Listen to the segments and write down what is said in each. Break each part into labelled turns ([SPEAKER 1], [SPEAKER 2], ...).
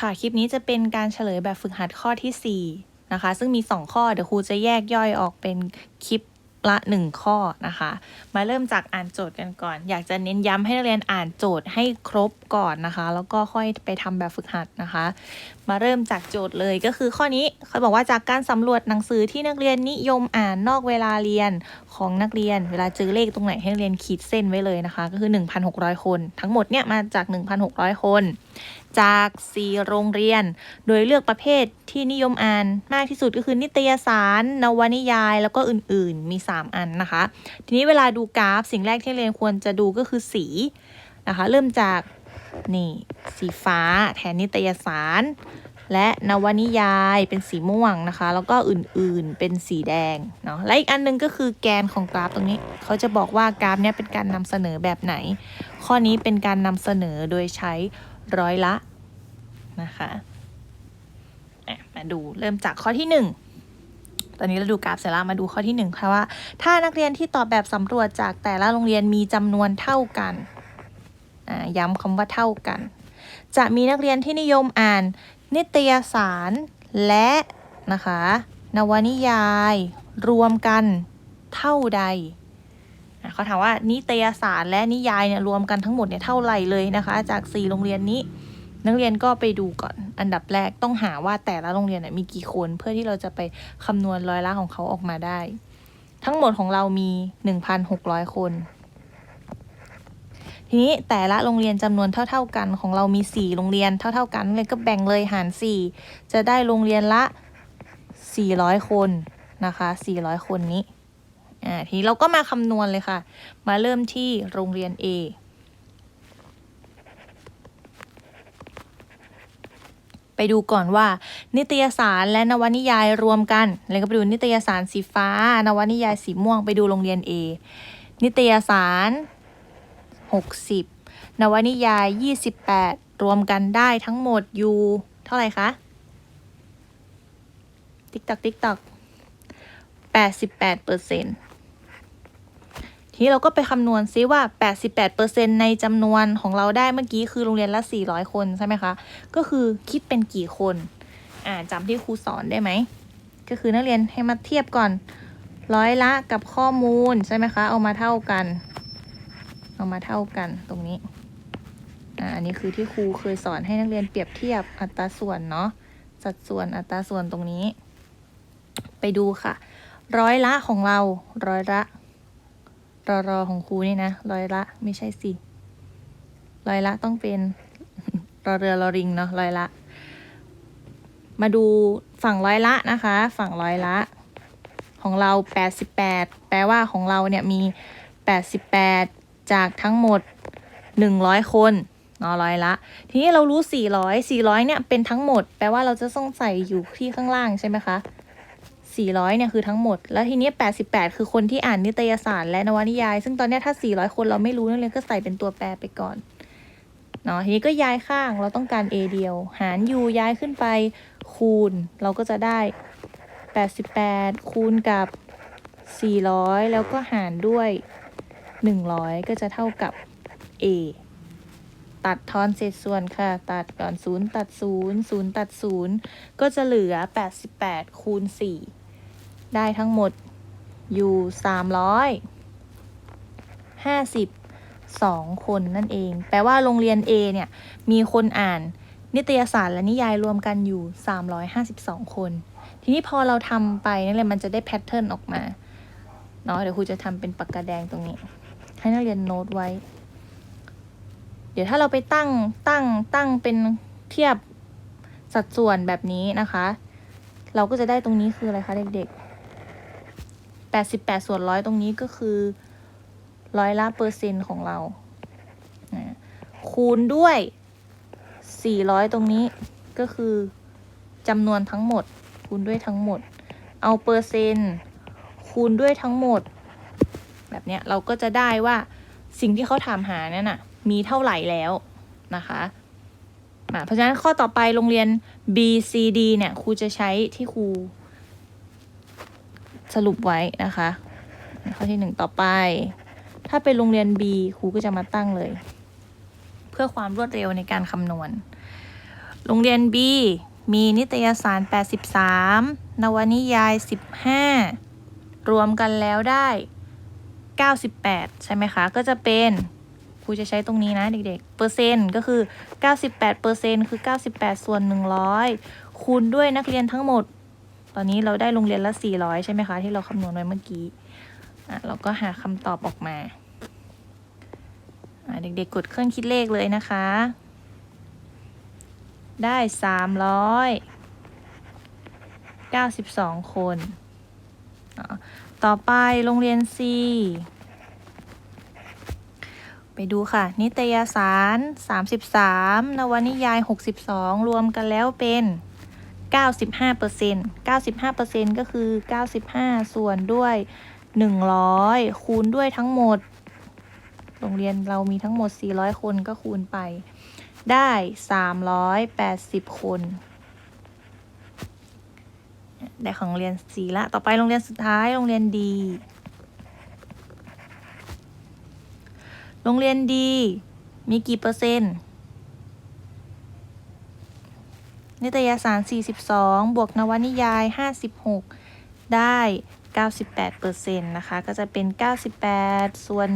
[SPEAKER 1] ค่ะ คลิปนี้จะเป็นการเฉลยแบบฝึกหัดข้อที่ 4 นะคะ ซึ่งมี 2 ข้อ เดี๋ยวครูจะแยกย่อยออกเป็นคลิป ละ 1 ข้อนะคะ มาเริ่มจากอ่านโจทย์กันก่อน อยากจะเน้นย้ำให้นักเรียนอ่านโจทย์ให้ครบก่อนนะคะ แล้วก็ค่อยไปทำแบบฝึกหัดนะคะ มาเริ่มจากโจทย์เลยก็คือข้อนี้เขาบอกว่าจากการสำรวจหนังสือที่นักเรียนนิยมอ่านนอกเวลาเรียนของนักเรียน เวลาเจอเลขตรงไหนให้นักเรียนขีดเส้นไว้เลยนะคะ ก็คือ 1,600 คน ทั้งหมดเนี่ยมาจาก 1,600 คน จาก 4 โรงเรียน โดยเลือกประเภทที่นิยมอ่านมากที่สุดก็คือนิตยสาร นวนิยาย แล้วก็อื่น ๆ มี3 อันนะคะ ทีนี้เวลาดูกราฟสิ่งแรกที่เรียนควรจะดูก็คือสีนะคะ เริ่มจากนี่สีฟ้า แทนนิตยสาร และนวนิยายเป็นสีม่วงนะคะ แล้วก็อื่นๆเป็นสีแดงเนาะและอีกอันหนึงก็คือแกนของกราฟตรงนี้ เขาจะบอกว่ากราฟเนี้ยเป็นการนำเสนอแบบไหน ข้อนี้เป็นการนำเสนอโดยใช้ร้อยละนะคะอะมาดูเริ่มจากข้อที่หนึ่ง ตอนนี้เราดูกราฟเสร็จแล้วมาดูข้อที่หนึ่งค่ะว่า ถ้านักเรียนที่ตอบแบบสำรวจจากแต่ละโรงเรียนมีจำนวนเท่ากันย้ำคำว่าเท่ากัน จะมีนักเรียนที่นิยมอ่าน นิตยสารและนะคะ นวนิยาย รวมกันเท่าใดเขาถามว่านิตยสารและนิยายเนี่ยรวมกันทั้งหมดเนี่ยเท่าไหร่เลยนะคะ จาก 4 โรงเรียนนี้ นักเรียนก็ไปดูก่อน อันดับแรกต้องหาว่าแต่ละโรงเรียนมีกี่คน เพื่อที่เราจะไปคำนวณร้อยละของเขาออกมาได้ ทั้งหมดของเรามี 1,600 คน ทีนี้แต่ละโรงเรียนจำนวนเท่า ๆกันของเรามี 4 โรงเรียนเท่า ๆ กันเลยก็แบ่งเลยหาร 4 จะได้โรงเรียนละ 400 คนนะคะ 400 คนนี้อ่าทีนี้เราก็มาคำนวณเลยค่ะ มาเริ่มที่โรงเรียน A ไปดูก่อนว่า นิตยสารและนวนิยายรวมกัน แล้วก็ไปดูนิตยสารสีฟ้า นวนิยายสีม่วงไปดูโรงเรียน A นิตยสาร 60 นวนิยาย 28 รวมกันได้ทั้งหมดอยู่เท่าไหร่คะ ติ๊กตักติ๊กตัก88เปอร์เซ็นต์ ทีนี้เราก็ไปคำนวณซิว่า 88%ในจำนวนของเราได้เมื่อกี้คือโรงเรียนละ 400 คนใช่ไหมคะ ก็คือคิดเป็นกี่คน อ่าจำที่ครูสอนได้ไหม ก็คือนักเรียนให้มาเทียบก่อน ร้อยละกับข้อมูลใช่ไหมคะ เอามาเท่ากัน เอามาเท่ากันตรงนี้ อ่า อันนี้คือที่ครูเคยสอนให้นักเรียนเปรียบเทียบอัตราส่วนเนาะ สัดส่วนอัตราส่วนตรงนี้ ไปดูค่ะ ร้อยละของเรา ร้อยละ รอรอของครูนี่นะร้อยละ ไม่ใช่สิร้อยละต้องเป็นรอเรือรอริงเนาะร้อยละ มาดูฝั่งร้อยละนะคะ ฝั่งร้อยละ ของเรา 88 แปลว่าของเราเนี่ยมี 88 จากทั้งหมด 100 คนเนาะร้อยละ ทีนี้เรารู้ 400 400เนี่ยเป็นทั้งหมด แปลว่าเราจะต้องใส่อยู่ที่ข้างล่างใช่ไหมคะ 400เนี่ยคือทั้งหมด แล้วทีนี้ 88 คือคนที่อ่านนิตยสารและนวนิยาย ซึ่งตอนนี้ถ้า 400 คนเราไม่รู้นักเรียนก็ใส่เป็นตัวแปรไปก่อนเนาะทีนี้ก็ย้ายข้างเราต้องการ A เดียว หาร U ย้ายขึ้นไปคูณ เราก็จะได้ 88 คูณกับ 400 แล้วก็หารด้วย 100 ก็จะเท่ากับ A ตัดทอนเศษส่วนค่ะ ตัดก่อน 0 ตัด 0 0 ตัด 0 ก็จะเหลือ 88 คูณ 4 ได้ทั้งหมดอยู่ 352 คนนั่นเอง แปลว่าโรงเรียน A เนี่ย มีคนอ่านนิตยสารและนิยายรวมกันอยู่ 352 คน ทีนี้พอเราทำไปนั่นแหละมันจะได้แพทเทิร์นออกมาเนาะเดี๋ยวครูจะทำเป็นปากกาแดงตรงนี้ ให้นักเรียนโน้ตไว้ เดี๋ยวถ้าเราไปตั้งตั้งตั้งเป็นเทียบสัดส่วนแบบนี้นะคะ เราก็จะได้ตรงนี้คืออะไรคะเด็กๆ 88 ส่วนร้อยตรงนี้ก็คือร้อยละเปอร์เซ็นต์ของเรานะคูณด้วย 400 ตรงนี้ก็คือจำนวนทั้งหมด คูณด้วยทั้งหมด เอาเปอร์เซ็นต์คูณด้วยทั้งหมด แบบเนี้ยเราก็จะได้ว่าสิ่งที่เขาถามหานั่นน่ะมีเท่าไหร่แล้วนะคะอะเพราะฉะนั้นข้อต่อไปโรงเรียน B C D เนี่ยครูจะใช้ที่ครู สรุปไว้นะคะ ข้อที่หนึ่งต่อไป ถ้าเป็นโรงเรียน B ครูก็จะมาตั้งเลย เพื่อความรวดเร็วในการคำนวณ โรงเรียน B มีนิตยสาร 83 นวนิยาย 15 รวมกันแล้วได้ 98 ใช่ไหมคะ ก็จะเป็นครูจะใช้ตรงนี้นะเด็กๆ เปอร์เซ็นต์ก็คือ 98เปอร์เซ็นต์คือ 98 ส่วน 100 คูณด้วยนักเรียนทั้งหมด ตอนนี้เราได้โรงเรียนละ 400 ใช่ไหมคะ ที่เราคำนวณไว้เมื่อกี้เราก็หาคำตอบออกมา เด็กๆกดเครื่องคิดเลขเลยนะคะ ได้ 392 คน ต่อไปโรงเรียน C ไปดูค่ะ นิตยสาร 33 นวนิยาย 62 รวมกันแล้วเป็น 95เปอร์เซ็นต์95เปอร์เซ็นต์ก็คือ 95 ส่วนด้วย 100 คูณด้วยทั้งหมด โรงเรียนเรามีทั้งหมด 400 คนก็คูณไป ได้ 380 คน ได้ของเรียน C ละ ต่อไปโรงเรียนสุดท้าย โรงเรียนดี โรงเรียนดี มีกี่เปอร์เซ็นต์ นิตยสาร 42 บวกนวนิยาย 56 ได้ 98เปอร์เซ็นต์นะคะ ก็จะเป็น 98 ส่วน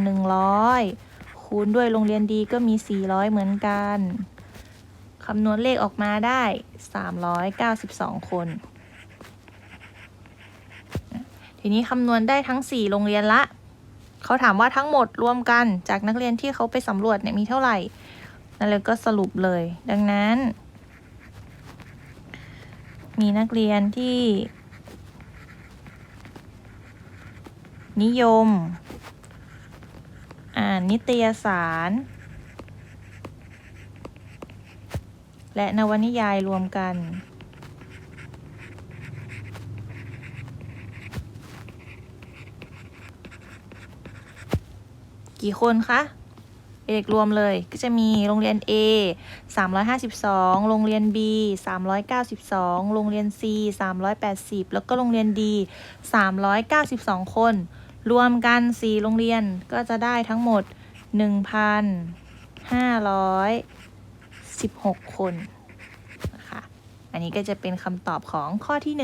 [SPEAKER 1] 100 คูณด้วยโรงเรียนดีก็มี 400 เหมือนกันคำนวณเลขออกมาได้ 392 คน ทีนี้คำนวณได้ทั้ง 4 โรงเรียนละ เขาถามว่าทั้งหมดรวมกันจากนักเรียนที่เขาไปสำรวจเนี่ยมีเท่าไหร่นั่นเลยก็สรุปเลย ดังนั้น มีนักเรียนที่ นิยม อ่านนิตยสาร และนวนิยายรวมกัน กี่คนคะ เด็กรวมเลยก็จะมีโรงเรียน A 352 โรงเรียน B 392 โรงเรียน C 380 แล้วก็โรงเรียน D 392 คน รวมกัน 4 โรงเรียนก็จะได้ทั้งหมด 1,516 คนนะคะ อันนี้ก็จะเป็นคำตอบของข้อที่ 1